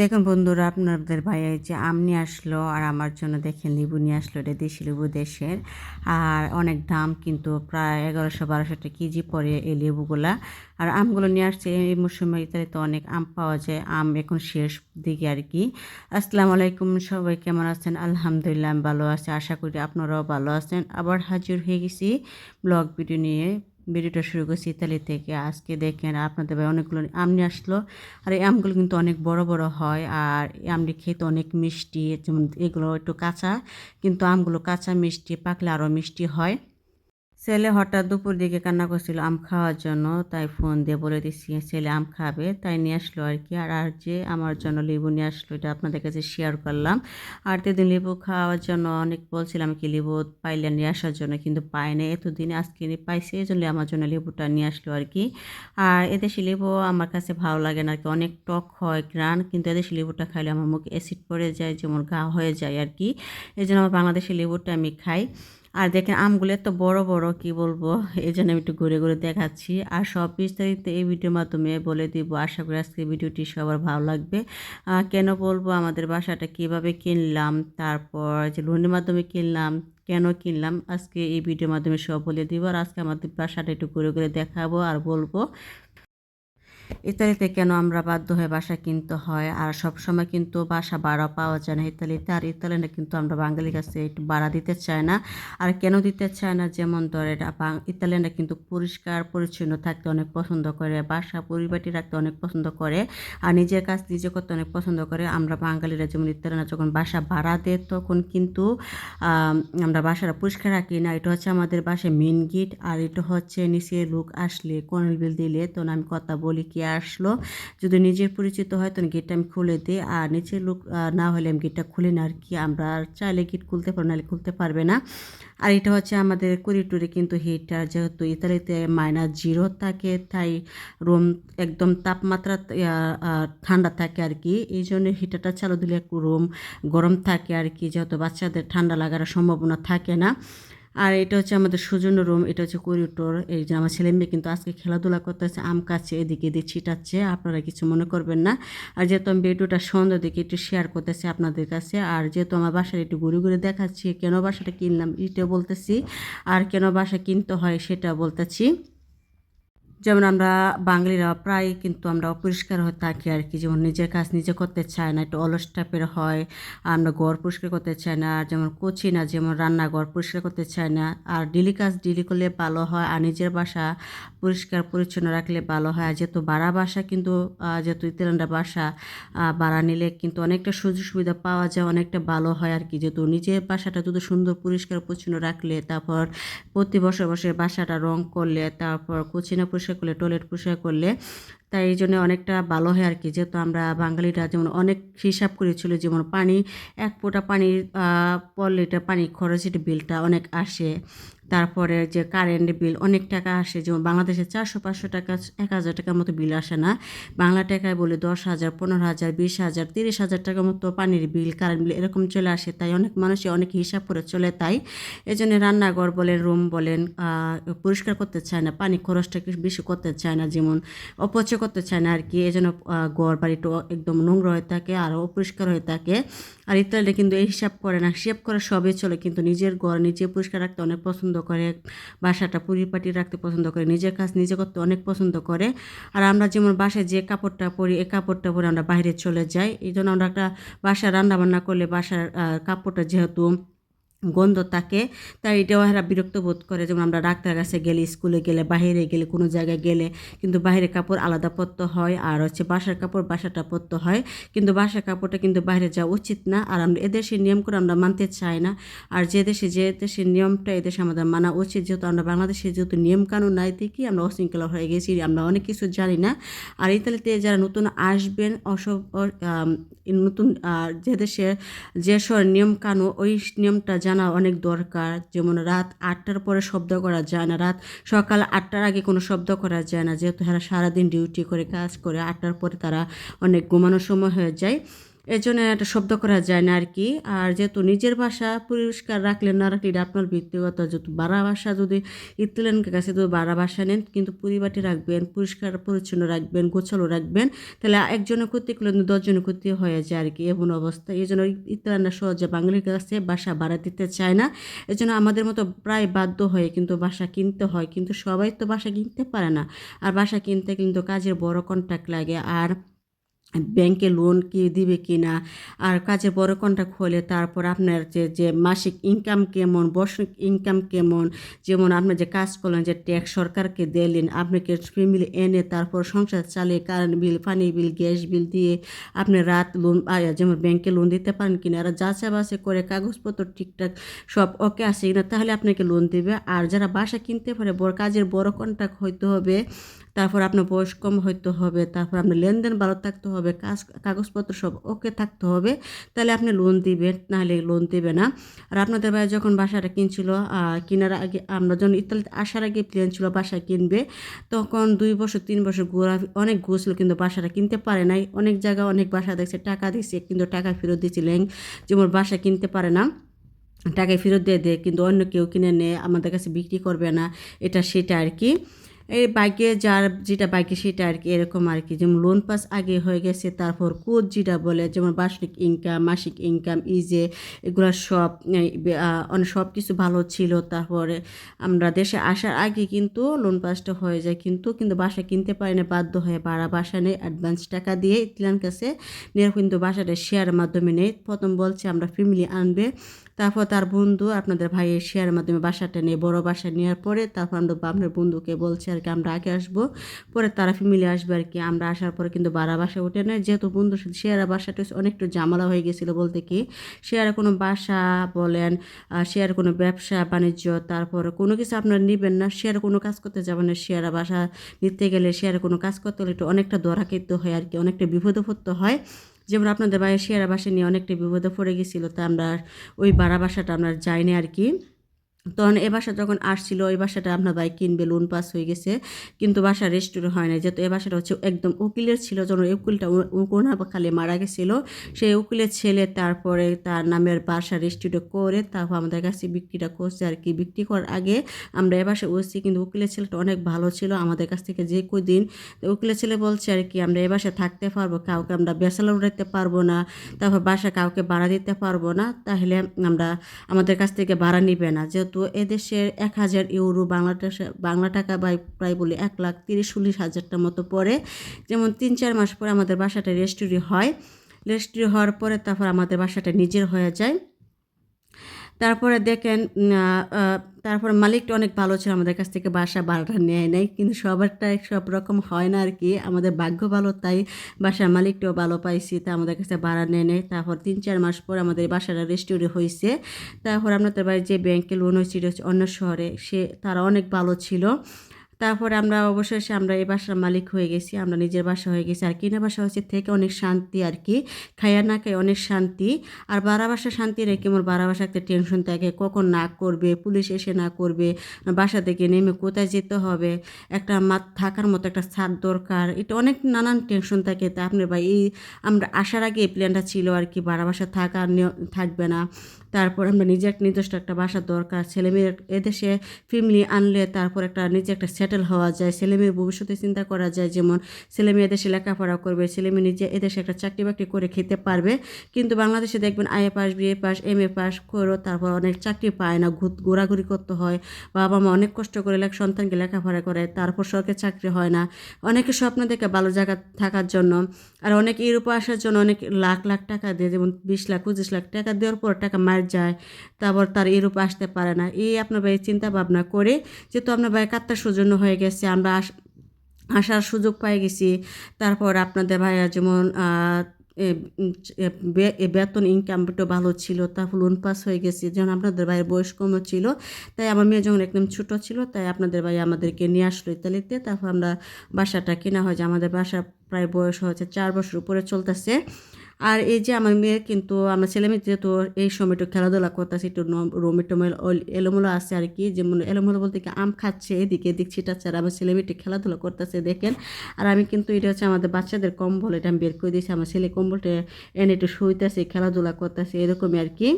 দেখুন বন্ধুরা, আপনাদের ভাই এই যে আম নিয়ে আসলো আর আমার জন্য দেখেন লেবু নিয়ে আসলো, এটা দেশি লেবু দেশের। আর অনেক দাম কিন্তু প্রায় এগারোশো বারোশো টাকা কেজি পড়ে এই লেবুগুলা। আর আমগুলো নিয়ে আসছে, এই মৌসুমে ইত্যাদিতে অনেক আম পাওয়া যায়, আম এখন শেষ দিকে আর কি। আসসালামু আলাইকুম, সবাই কেমন আছেন? আলহামদুলিল্লাহ, আমি ভালো আছি, আশা করি আপনারাও ভালো আছেন। আবার হাজির হয়ে গেছি ব্লগ ভিডিও নিয়ে। ভিডিওটা শুরু করছি ইতালি থেকে। আজকে দেখেন আপনাদের ভাই অনেকগুলো আমনি আসলো। আর এই আমগুলো কিন্তু অনেক বড় বড় হয়। আর আমটি খেতে অনেক মিষ্টি। যেমন এগুলো একটু কাঁচা, কিন্তু আমগুলো কাঁচা মিষ্টি, পাকলে আরও মিষ্টি হয়। ছেলে হঠাৎ দুপুর দিকে কান্না করছিল আম খাওয়ার জন্য, তাই ফোন দিয়ে বলে দিচ্ছি, ছেলে আম খাবে। তাই নিয়ে আসলো আর কি। আর আর যে আমার জন্য লেবু নিয়ে আসলো, এটা আপনাদের কাছে শেয়ার করলাম। আর তেদিন লেবু খাওয়ার জন্য অনেক বলছিলাম কি, লেবু পাইলে নিয়ে আসার জন্য কিন্তু পাইনি এতদিন আজকে পাইছে এই জন্য আমার জন্য লেবুটা নিয়ে আসলো আর কি। আর এদেশি লেবু আমার কাছে ভালো লাগে না আর কি, অনেক টক হয় গ্রান কিন্তু এদেশি লেবুটা খাইলে আমার মুখে অ্যাসিড পড়ে যায়, যেমন গা হয়ে যায় আর কি। এই জন্য আমার বাংলাদেশি লেবুটা আমি খাই। আর দেখেন আমগুলো এত বড় বড় কি বলব? এই জন্য আমি একটু ঘুরে ঘুরে দেখাচ্ছি। আর সব বিস্তারিত এই ভিডিওর মাধ্যমে বলে দিব। আশা করি আজকে ভিডিওটি সবার ভালো লাগবে। কেন বলব? আমাদের বাসাটা কীভাবে কিনলাম? তারপর যে লোনের মাধ্যমে কিনলাম, কেন কিনলাম? আজকে এই ভিডিওর মাধ্যমে সব বলে দিব। আর আজকে আমাদের বাসাটা একটু ঘুরে ঘুরে দেখাবো আর বলব। ইতালিতে কেন আমরা বাধ্য হয়ে বাসা কিনতে হয়? আর সব সময় কিন্তু বাসা ভাড়া পাওয়া যায় না ইতালিতে। আর ইতালিতে কিন্তু আমরা বাঙালির কাছে একটু ভাড়া দিতে চাই না। আর কেন দিতে চায় না? যেমন ধরে ইতালিয়ানরা কিন্তু পরিষ্কার, পরিচ্ছন্ন থাকতে অনেক পছন্দ করে। বাসা পরিবারটি রাখতে অনেক পছন্দ করে। আর নিজের কাজ নিজে করতে অনেক পছন্দ করে। আমরা বাঙালিরা যেমন ইতালিয়ানরা যখন বাসা ভাড়া দেয়, তখন কিন্তু আমরা বাসাটা পরিষ্কার রাখি না। এটা হচ্ছে আমাদের বাসায় মেন গেট আর এটা হচ্ছে নিচে লোক আসলে কনেল বিল দিলে। তখন আমি কথা বলি কি আসলো। যদি নিজের পরিচিত হয় তখন গেটটা আমি খুলে দিই, আর নিচের লোক না হলে আমি গেটটা খুলি না আর কি। আমরা চাইলে গেট খুলতে পারব, নাহলে খুলতে পারবে না। আর এটা হচ্ছে আমাদের কুড়িটুরি কিন্তু হিটার যেহেতু ইতালিতে মাইনাস জিরো থাকে, তাই রুম একদম তাপমাত্রা ঠান্ডা থাকে আর কি। এই জন্য হিটারটা চালু দিলে রুম গরম থাকে আর কি, যেহেতু বাচ্চাদের ঠান্ডা লাগার সম্ভাবনা থাকে না। আর এটা হচ্ছে আমাদের সৌজন্য রুম, এটা হচ্ছে করিডোর। এই যে আমার ছেলে মেয়ে কিন্তু আজকে খেলাধুলা করতেছে, আম কাছে, এদিকে এদিকে ছিটাচ্ছে, আপনারা কিছু মনে করবেন না। আর যেহেতু আমি ভিডিওটা সন্ধ্যা দিকে একটু শেয়ার করতেছি আপনাদের কাছে, আর যেহেতু আমার বাসার একটু ঘুরে ঘুরে দেখাচ্ছি, কেন বাসাটা কিনলাম এটা বলতেছি, আর কেন বাসা কিনতে হয় সেটা বলতেছি। যেমন আমরা বাঙালিরা প্রায় কিন্তু আমরা অপরিষ্কার হয়ে থাকি আর কি। যেমন নিজের কাজ নিজে করতে চায় না, একটু অলস টাইপের হয়, আমরা ঘর পরিষ্কার করতে চাই না, যেমন কচি না, যেমন রান্নাঘর পরিষ্কার করতে চায় না। আর ডেলি কাজ ডেলি করলে ভালো হয়, আর নিজের বাসা পরিষ্কার পরিচ্ছন্ন রাখলে ভালো হয়। আর যেহেতু বাড়া বাসা কিন্তু যেহেতু ইতালিয়ানরা বাসা বাড়া নিলে কিন্তু অনেকটা সুযোগ সুবিধা পাওয়া যায়, অনেকটা ভালো হয় আর কি। যেহেতু নিজের বাসাটা যদি সুন্দর, পরিষ্কার, পরিচ্ছন্ন রাখলে, তারপর প্রতি বছর বসে বাসাটা রং করলে, তারপর কুচিনা পরিষ্কার পরিষ্কার করলে টয়লেট পরিষ্কার করলে, তাই এই জন্য অনেকটা ভালো হয় আর কি। যেহেতু আমরা বাঙালিরা যেমন অনেক হিসাব করেছিল যেমন পানি, এক ফোঁটা পানির পর লিটার পানি খরচের বিলটা অনেক আসে। তারপরে যে কারেন্ট বিল অনেক টাকা আসে, যেমন বাংলাদেশে চারশো পাঁচশো টাকা, এক হাজার টাকার মতো বিল আসে না। বাংলা টাকায় বলে দশ হাজার, পনেরো হাজার, বিশ হাজার, তিরিশ হাজার টাকার মতো পানির বিল কারেন্ট বিল এরকম চলে আসে। তাই অনেক মানুষই অনেক হিসাব করে চলে তাই। এই জন্য রান্নাঘর বলেন রুম বলেন পরিষ্কার করতে চায় না, পানি খরচটা বেশি করতে চায় না, যেমন অপচয় করতে চায় না আর কি। এই জন্য ঘর বাড়িটা একদম নোংরা হয়ে থাকে আর অপরিষ্কার হয়ে থাকে। আর ইত্যাদি কিন্তু এই হিসাব করে না। হিসাব করে সবই চলে, কিন্তু নিজের ঘর নিজে পরিষ্কার রাখতে অনেক পছন্দ করে, বাসাটা পরিপাটি রাখতে পছন্দ করে, নিজের কাজ নিজে করতে অনেক পছন্দ করে। আর আমরা যেমন বাসায় যে কাপড়টা পরি, এই কাপড়টা পরে আমরা বাইরে চলে যাই। এই জন্য আমরা একটা বাসায় রান্নাবান্না করলে বাসার কাপড়টা যেহেতু গন্ধ থাকে তাই এটাও এরা বিরক্ত বোধ করে। যেমন আমরা ডাক্তার কাছে গেলে, স্কুলে গেলে বাহিরে গেলে, কোনো জায়গায় গেলে, কিন্তু বাইরে কাপড় আলাদা পরতে হয় আর হচ্ছে বাসার কাপড় বাসাটা পরতে হয়। কিন্তু বাসার কাপড়টা কিন্তু বাইরে যাওয়া উচিত না আর আমরা এদেশের নিয়ম করে আমরা মানতে চাই না। আর যে দেশে, যে দেশের নিয়মটা এদেশে আমাদের মানা উচিত, যেহেতু আমরা বাংলাদেশে যেহেতু নিয়ম কানুন নাই, দেখি আমরা অশৃঙ্খলা হয়ে গেছি, আমরা অনেক কিছু জানি না। আর ইতালিতে যারা নতুন আসবেন, অসব নতুন যে দেশের যেসব নিয়ম কানুন, ওই নিয়মটা জানা অনেক দরকার। যেমন রাত আটটার পরে শব্দ করা যায় না। রাত সকাল আটটার আগে কোনো শব্দ করা যায় না। যেহেতু তারা সারাদিন ডিউটি করে, কাজ করে, আটটার পরে তারা অনেক ঘুমানোর সময় হয়ে যায়। এর জন্য একটা শব্দ করা যায় না আর কি আর যেহেতু নিজের ভাষা পরিষ্কার রাখলেন না রাখলে আপনার ব্যক্তিগত যেহেতু বাড়া বাসা যদি ইত্তেলেনকে কাছে যদি বাড়া বাসা নেন, কিন্তু পরিবারটি রাখবেন, পরিষ্কার, পরিচ্ছন্ন রাখবেন, গোছালো রাখবেন, তাহলে একজনের ক্ষতি করলে কিন্তু দশজনের ক্ষতি হয়ে যায় আর কি এমন অবস্থা। এই জন্য ইত্তেলানরা সহজে বাঙালির কাছে বাসা ভাড়া দিতে চায় না। এই জন্য আমাদের মতো প্রায় বাধ্য হয়ে কিন্তু বাসা কিনতে হয়, কিন্তু সবাই তো বাসা কিনতে পারে না। আর বাসা কিনতে কিন্তু কাজের বড় কন্ট্যাক্ট লাগে। আর ব্যাংকে লোন কি দিবে কি না আর কাজে বড় কন্ট্রাক্ট হলে তারপর আপনার যে যে মাসিক ইনকাম কেমন, বর্ষিক ইনকাম কেমন, যেমন আপনি যে কাজ করলেন যে ট্যাক্স সরকারকে দিলেন আপনাকে ফ্যামিলি এনে তারপর সংসার চালিয়ে কারেন্ট বিল পানি বিল গ্যাস বিল দিয়ে আপনি রাত লোন যেমন ব্যাংকে লোন দিতে পারেন কিনা, আর যাচাই বাছাই করে কাগজপত্র ঠিকঠাক সব ওকে আছে কিনা, তাহলে আপনাকে লোন দেবে। আর যারা বাসা কিনতে পারে, বড়, কাজের বড় কন্ট্রাক্ট হইতে হবে তারপর আপনার বয়স কম হইতে হবে, তারপর আপনার লেনদেন ভালো থাকতে হবে, কাজ, কাগজপত্র সব ওকে থাকতে হবে, তাহলে আপনি লোন দিবেন নাহলে লোন দেবে না। আর আপনাদের ভাই যখন বাসাটা কিনছিল কেনার আগে, আমরা যখন ইতালিতে আসার আগে প্লেন ছিল বাসা কিনবে, তখন দুই বছর, তিন বছর ঘোরা, অনেক ঘুরছিল, কিন্তু বাসাটা কিনতে পারে নাই। অনেক জায়গা অনেক বাসা দেখছে, টাকা দিচ্ছে কিন্তু টাকা ফেরত দিয়েছিলেন যেমন বাসা কিনতে পারে না। টাকায় ফেরত দিয়ে দেয়, কিন্তু অন্য কেউ কিনে নেয়, আমাদের কাছে বিক্রি করবে না, এটা সেটা আর কি। এই বাইকে যার যেটা বাইকে সেটা আর কি এরকম আর কি। যেমন লোন পাস আগে হয়ে গেছে, তারপর কোচ যেটা বলে, যেমন বার্ষিক ইনকাম মাসিক ইনকাম ইজে এগুলো সব অনেক সব কিছু ভালো ছিল। তারপরে আমরা দেশে আসার আগে কিন্তু লোন পাসটা হয়ে যায়, কিন্তু কিন্তু বাসা কিনতে পারি না, বাধ্য হয়ে বাড়া বাসা নেই অ্যাডভান্স টাকা দিয়ে ইতলান কাছে নিয়ে কিন্তু বাসাটা শেয়ারের মাধ্যমে নেই। প্রথম বলছে আমরা ফ্যামিলি আনবে, তারপর তার বন্ধু আপনাদের ভাইয়ের শেয়ারের মাধ্যমে বাসাটা নিয়ে বড় বাসা নেওয়ার পরে তারপর আমরা আপনার বন্ধুকে বলছে আর কি আমরা আগে আসব, পরে তারা ফ্যামিলি আসবে আর কি। আমরা আসার পরে কিন্তু বাড়া বাসা উঠে নেয়। যেহেতু বন্ধুর সাথে শেয়ারের বাসাটা অনেকটা জামালা হয়ে গেছিল বলতে কি। শেয়ারের কোনো বাসা বলেন শেয়ার কোনো ব্যবসা, বাণিজ্য, তারপর কোনো কিছু আপনারা নেবেন না। শেয়ার কোনো কাজ করতে যাবেন না। শেয়ার বাসা নিতে গেলে শেয়ারে কোনো কাজ করতে হলে একটু অনেকটা দরা হয় আর কি, অনেকটা বিপদ হয়। যেমন আপনাদের বাইরে শেয়ারা বাসা নিয়ে অনেকটা বিপদে পড়ে গেছিল, তা আমরা ওই বাড়া বাসাটা আমরা যাইনি আর কি। তখন এ বাসা যখন আসছিল, ওই বাসাটা আপনার বাইক কিনবে লোন পাস হয়ে গেছে। কিন্তু বাসা রেস্টোরে হয় না যেহেতু এ বাসাটা হচ্ছে একদম উকিলের ছিল যখন উকিলটা কোনো খালি মারা গেছিল। সেই উকিলের ছেলে তারপরে তার নামের বাসা রেস্টোরে করে তারপর আমাদের কাছে বিক্রিটা করছে আর কি। বিক্রি করার আগে আমরা এ বাসা উঠছি কিন্তু উকিলের ছেলেটা অনেক ভালো ছিল আমাদের কাছ থেকে যে দিন। উকিলের ছেলে বলছে আর কি, আমরা এ বাসায় থাকতে পারব, কাউকে আমরা বেসালা উঠাইতে পারব না, তারপর বাসা কাউকে ভাড়া দিতে পারব না, তাহলে আমরা আমাদের কাছ থেকে ভাড়া নিবে না। যেহেতু তো এদেশের এক হাজার ইউরো বাংলা বাংলা টাকা বা প্রায় বলি এক লাখ তিরিশ চল্লিশ হাজারটা মতো পরে যেমন তিন চার মাস পরে আমাদের বাসাটা রেস্টুরি হয়। রেস্টুরি হওয়ার পরে তারপর আমাদের বাসাটা নিজের হয়ে যায়। তারপরে দেখেন তারপরে মালিকটা অনেক ভালো ছিল আমাদের কাছ থেকে বাসা ভাড়াটা নেয় নাই, কিন্তু সবারটা সব রকম হয় না আর কি আমাদের ভাগ্য ভালো তাই বাসার মালিকটাও ভালো পাইছি, তা আমাদের কাছে ভাড়া নেয় নেয় তারপর তিন চার মাস পর আমাদের বাসাটা রেস্টোরে হয়েছে তারপর আপনাদের বাড়ি যে ব্যাংকে লোন হয়েছিল অন্য শহরে। সে, তারা অনেক ভালো ছিল। তারপরে আমরা অবশেষে আমরা এই বাসার মালিক হয়ে গেছি, আমরা নিজের বাসা হয়ে গেছি। আর কিনা বাসা হচ্ছে থেকে অনেক শান্তি আর কি খাইয়া না খাই অনেক শান্তি। আর বাড়া বাসা শান্তি রেখে আমার বাড়া বাসা একটা টেনশন থাকে, কখন না করবে, পুলিশ এসে না করবে, বাসা থেকে নেমে কোথায় যেতে হবে, একটা মাত থাকার মতো একটা ছাদ দরকার, এটা অনেক নানান টেনশন থাকে। তা আপনার ভাই, এই আমরা আসার আগে এই প্ল্যানটা ছিল আর কি বাড়া বাসা থাকা থাকবে না। তারপর আমরা নিজে একটা নিজস্ব একটা বাসার দরকার। ছেলে মেয়ের এদেশে ফ্যামিলি আনলে তারপর একটা নিজে একটা সেটেল হওয়া যায়। ছেলে মেয়ের ভবিষ্যতে চিন্তা করা যায় যেমন ছেলে মেয়ে এদেশে লেখাপড়া করবে ছেলে মেয়ে নিজে এদেশে একটা চাকরি বাকরি করে খেতে পারবে। কিন্তু বাংলাদেশে দেখবেন IA pass BA pass M A pass করো তারপর অনেক চাকরি পায় না ঘোরাঘুরি করতে হয়। বাবা মা অনেক কষ্ট করে লেখ, সন্তানকে লেখাপড়া করে তারপর সরকারি চাকরি হয় না। অনেকে স্বপ্ন দেখে ভালো জায়গা থাকার জন্য আর অনেক ইউরোপে আসার জন্য অনেক লাখ লাখ টাকা দিয়ে, যেমন বিশ লাখ, পঁচিশ লাখ টাকা দেওয়ার পর টাকা মার যায়, তারপর তার এরূপ আসতে পারে না। এই আপনার ভাই চিন্তা ভাবনা করে যেহেতু আপনার ভাই কাত্তার সৌজন্য হয়ে গেছে, আমরা আসার সুযোগ পাই গেছি। তারপর আপনাদের ভাইয়া যেমন বেতন ইনকামটা ভালো ছিল, তারপর লোন পাস হয়ে গেছে। যেমন আপনাদের ভাইয়ের বয়স কমও ছিল, তাই আমার মেয়ে যখন একদম ছোটো ছিল, তাই আপনাদের ভাই আমাদেরকে নিয়ে আসলো ইতালিতে। তারপর আমরা বাসাটা কেনা হয় যে আমাদের বাসা প্রায় বয়স হয়েছে চার বছর উপরে চলতেছে। আর এই যে আমার মেয়ে কিন্তু, আমার ছেলে মেয়ে যেহেতু এই সময়টা খেলাধুলা করতেছে, একটু রোমেটোমেল এলোমেলো আছে আর কি, যেমন এলোমেলো বলতে কি আম খাচ্ছে এদিকে, এদিক ছিটাচ্ছে আর আমার ছেলে মেয়েটি খেলাধুলা করতেছে, দেখেন। আর আমি কিন্তু এটা হচ্ছে আমাদের বাচ্চাদের কম্বল, এটা আমি বের করে দিয়েছি, আমার ছেলে কম্বলটা এনে একটু শুইতেছে, খেলাধুলা করতেছে, এরকমই আর কি।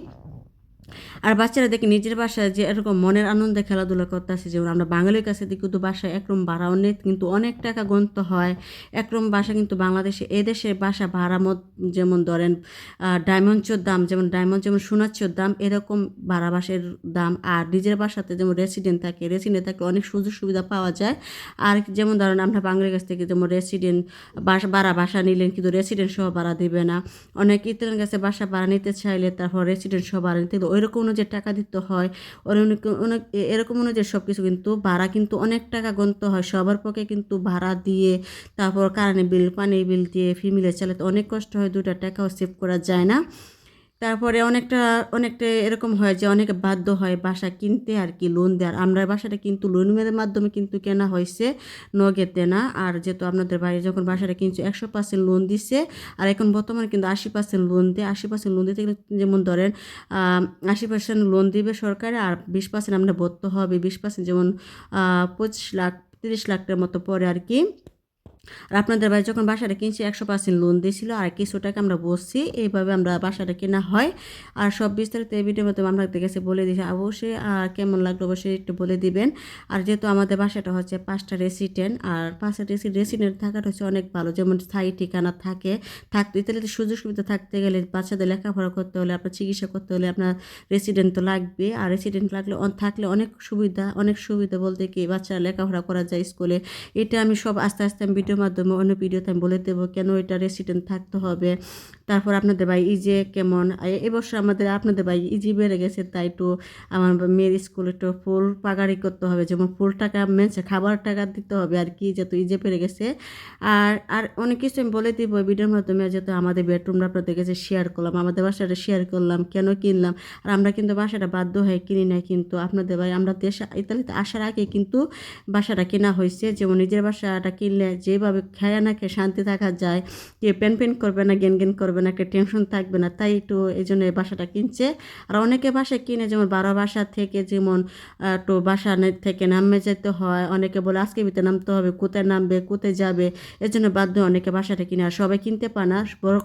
আর বাচ্চারা দেখে নিজের বাসায় যে এরকম মনের আনন্দে খেলাধুলা করতেছে, যেমন আমরা বাঙালির কাছে দিকে কিন্তু বাসায় একরম ভাড়া অনেক, কিন্তু অনেক টাকা গন্ত হয়। একরম বাসা কিন্তু বাংলাদেশে এদেশে বাসা ভাড়া মত যেমন ধরেন ডায়মন্ডচোর দাম, যেমন ডায়মন্ড যেমন সোনাচ্চোর দাম, এরকম ভাড়া বাসের দাম। আর নিজের বাসাতে যেমন রেসিডেন্ট থাকে রেসিডেন্ট থাকলে অনেক সুযোগ সুবিধা পাওয়া যায়। আর যেমন ধরেন আমরা বাঙালির কাছ থেকে যেমন রেসিডেন্ট বাসা, ভাড়া বাসা নিলেন, কিন্তু রেসিডেন্ট সহ ভাড়া দেবে না। অনেক ইতালিয়ান কাছে বাসা ভাড়া নিতে চাইলে তারপর রেসিডেন্ট সহ ভাড়া নিতে ওইরকম অনুযায়ী টাকা দিতে হয়, ওর অনেক এরকম অনুযায়ী সব কিছু কিন্তু ভাড়া কিন্তু অনেক টাকা গুনতে হয়। সবার পক্ষে কিন্তু ভাড়া দিয়ে, তারপর কারেন্ট বিল পানির বিল দিয়ে ফ্যামিলি চালাতে অনেক কষ্ট হয় দুটা টাকাও সেভ করা যায় না। তারপরে অনেকটা অনেকটা এরকম হয় যে অনেকে বাধ্য হয় বাসা কিনতে আর কি লোন দেওয়ার। আমরা বাসাটা কিন্তু লোন লোনের মাধ্যমে কিন্তু কেনা হয়েছে নগেতে না। আর যেহেতু আপনাদের বাড়ি যখন বাসাটা কিনছো, একশো পার্সেন্ট লোন দিচ্ছে আর এখন বর্তমানে কিন্তু আশি পার্সেন্ট লোন দেয়। আশি পার্সেন্ট লোন দিতে গেলে যেমন ধরেন আশি পার্সেন্ট লোন দিবে সরকারে, আর বিশ পার্সেন্ট আপনার ভরতে হবে। বিশ পার্সেন্ট যেমন পঁচিশ লাখ, তিরিশ লাখটার মতো পরে আর কি। আর আপনাদের বাড়ি যখন বাসাটা কিনছি, একশো পার্সেন্ট লোন দিয়েছিল, আর কিছু টাকা আমরা বসছি, এইভাবে আমরা বাসাটা কেনা হয়। আর সব বিস্তারিত এই ভিডিওর মধ্যে আমরা কাছে বলে দিয়েছি। অবশ্যই, আর কেমন লাগল অবশ্যই একটু বলে দিবেন। আর যেহেতু আমাদের বাসাটা হচ্ছে পাঁচটা রেসিডেন্ট আর পাঁচটা রেসিডেন্ট থাকাটা হচ্ছে অনেক ভালো। যেমন স্থায়ী ঠিকানা থাকে, থাকতে ইতালিতে সুযোগ সুবিধা থাকতে গেলে বাচ্চাদের লেখাপড়া করতে হলে, আপনার চিকিৎসা করতে হলে আপনার রেসিডেন্ট তো লাগবে। আর রেসিডেন্ট লাগলে থাকলে অনেক সুবিধা অনেক সুবিধা বলতে কি, বাচ্চারা লেখাপড়া করা যায় স্কুলে। এটা আমি সব আস্তে আস্তে আমি ভিডিও ভিডিওর মাধ্যমে অন্য ভিডিওতে আমি বলে দেবো কেন এটা রেসিডেন্ট থাকতে হবে। তারপর আপনাদের ভাই ইজে কেমন এবছর আমাদের, আপনাদের ভাই ইজি বেড়ে গেছে, তাই একটু আমার মেয়ের স্কুলে একটু ফুল পাগাড়ি করতে হবে, যেমন ফুল টাকা মেনছে, খাবার টাকা দিতে হবে আর কি, যেহেতু ইজে বেড়ে গেছে। আর আর অনেক কিছু আমি বলে দিব ভিডিওর মাধ্যমে, যেহেতু আমাদের বেডরুমটা আপনাদের কাছে শেয়ার করলাম, আমাদের বাসাটা শেয়ার করলাম, কেন কিনলাম, আর আমরা কিন্তু বাসাটা বাধ্য হয়ে কিনি নাই কিন্তু আপনাদের ভাই, আমরা দেশ, ইতালিতে আসার আগে কিন্তু বাসাটা কেনা হয়েছে, যেমন নিজের বাসাটা কিনলে যেভাবে ভাবে খায় না খেয়ে শান্তি থাকা যায়, কে পেন পেন করবে না গেন গেন করবে না, কে টেনশন থাকবে না, তাই একটু এই জন্য এই বাসাটা কিনছে। আর অনেকে বাসা কিনে, যেমন বারো বাসা থেকে যেমন একটু বাসা থেকে নামে যেতে হয়, অনেকে বলে আজকে ভিতরে নামতে হবে, কোথায় নামবে, কোথায় যাবে, এর জন্য বাধ্য অনেকে বাসাটা কিনে, আর সবাই কিনতে পারে না, বড়